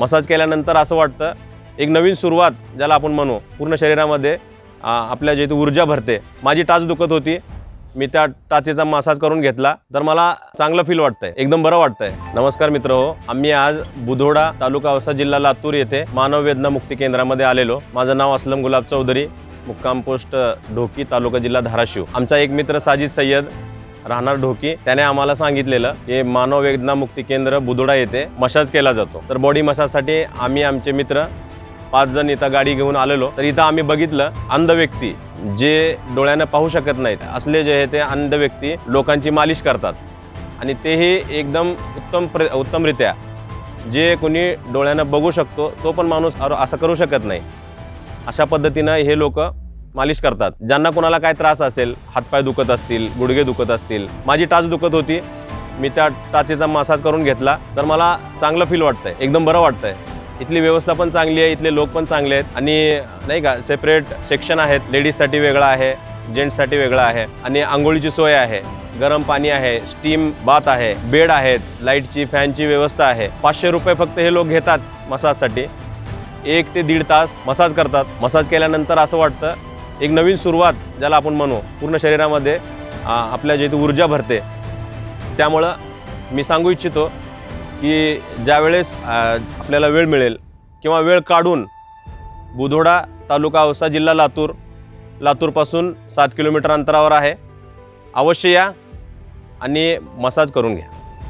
Massage केल्यानंतर असं वाटतं एक नवीन सुरुवात ज्याला आपण म्हणू पूर्ण शरीरामध्ये आपल्या जे ऊर्जा भरते. माझी टाच दुखत होती. मी त्या टाचेचा मसाज करून घेतला. तर मला चांगलं फील वाटतंय. एकदम बरं वाटतंय. नमस्कार मित्र हो. आम्ही आज बुधोडा तालुका औसा जिल्हा लातूर येथे मानव वेदना मुक्ती केंद्रामध्ये आलेलो. माझं नाव असलम गुलाब चौधरी. मुक्काम पोस्ट ढोकी तालुका जिल्हा धाराशिव. आमचा एक मित्र साजिद सय्यद. राहणार ढोकी. त्याने आम्हाला सांगितलेलं की मानव वेदना मुक्ती केंद्र बुधोडा येथे मसाज केला जातो. तर बॉडी मसाजसाठी आम्ही आमचे मित्र पाच जण इथं गाडी घेऊन आलेलो. तर इथं आम्ही बघितलं अंध व्यक्ती जे डोळ्यानं पाहू शकत नाहीत असले जे आहे ते अंध व्यक्ती लोकांची मालिश करतात. आणि तेही एकदम उत्तम प्र उत्तमरित्या. जे कोणी डोळ्यानं बघू शकतो तो पण माणूस असं करू शकत नाही. अशा पद्धतीनं हे लोक मालिश करतात. ज्यांना कोणाला काय त्रास असेल हातपाय दुखत असतील गुडघे दुखत असतील माझी टाच दुखत होती. मी त्या टाचेचा मसाज करून घेतला तर मला चांगलं फील वाटतंय. एकदम बरं वाटतंय. इथली व्यवस्था पण चांगली आहे इथले लोक पण चांगले आहेत. आणि नाही का सेपरेट सेक्शन आहेत. लेडीजसाठी वेगळं आहे जेंट्ससाठी वेगळं आहे. आणि आंघोळीची सोय आहे. गरम पाणी आहे स्टीम बाथ आहे बेड आहेत लाईटची फॅनची व्यवस्था आहे. पाचशे रुपये फक्त हे लोक घेतात मसाजसाठी. एक ते दीड तास मसाज करतात. मसाज केल्यानंतर असं वाटतं एक नवीन सुरुवात ज्याला आपण म्हणू. पूर्ण शरीरामध्ये आपल्या जे इथं ऊर्जा भरते. त्यामुळं मी सांगू इच्छितो की ज्यावेळेस आपल्याला वेळ मिळेल किंवा वेळ काढून बुधोडा तालुका औसा जिल्हा लातूर लातूरपासून सात किलोमीटर अंतरावर आहे. अवश्य या आणि मसाज करून घ्या.